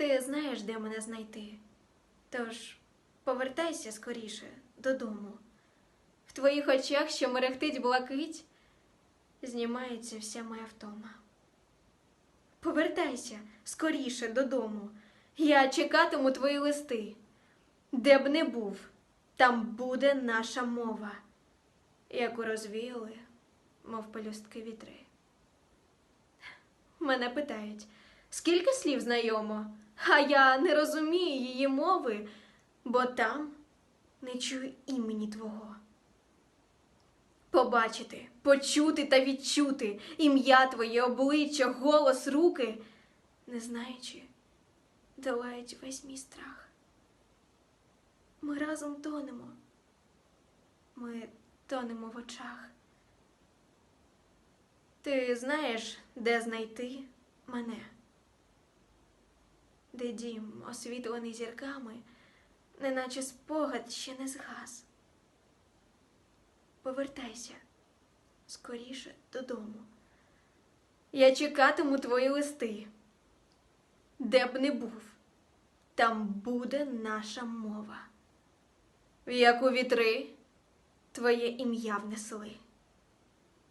Ти знаєш, де мене знайти. Тож повертайся скоріше додому. В твоїх очах, що мерехтить блакить, знімається вся моя втома. Повертайся скоріше додому. Я чекатиму твої листи. Де б не був, там буде наша мова, яку розвіяли, мов пелюстки вітри. Мене питають, скільки слів знайомо, а я не розумію її мови, бо там не чую імені твого. Побачити, почути та відчути ім'я твоє обличчя, голос, руки, не знаючи, долають весь мій страх. Ми разом тонемо, ми тонемо в очах. Ти знаєш, де знайти мене? Де дім, освітлений зірками, неначе спогад ще не згас. Повертайся скоріше додому. Я чекатиму твої листи. Де б не був, там буде наша мова, в яку вітри твоє ім'я внесли.